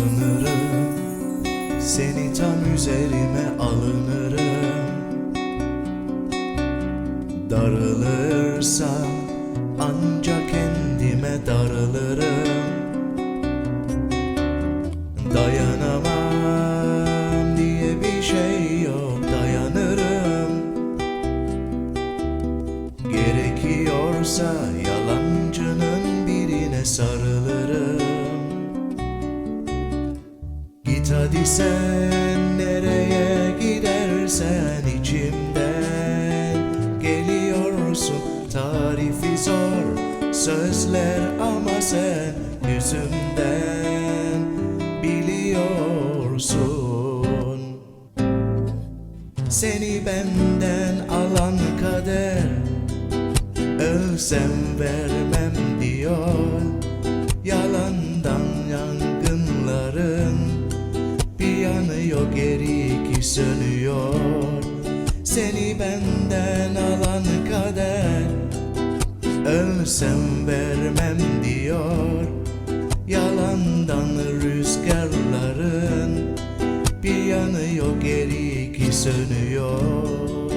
alınırım. Seni tam üzerime alınırım. Darılırsam ancak kendime darılırım. Dayanamam diye bir şey yok dayanırım. Gerekiyorsa yalancının birine sarılırım Git hadi sen nereye gidersen içimden Geliyorsun. Tarifi zor sözler ama sen yüzümden biliyorsun. Seni benden alan kader Ölsem vermem diyor yanıyor geri iki sönüyor Seni benden alan kader Ölsem vermem diyor. Yalandan rüzgarların Bir yanıyor geri iki sönüyor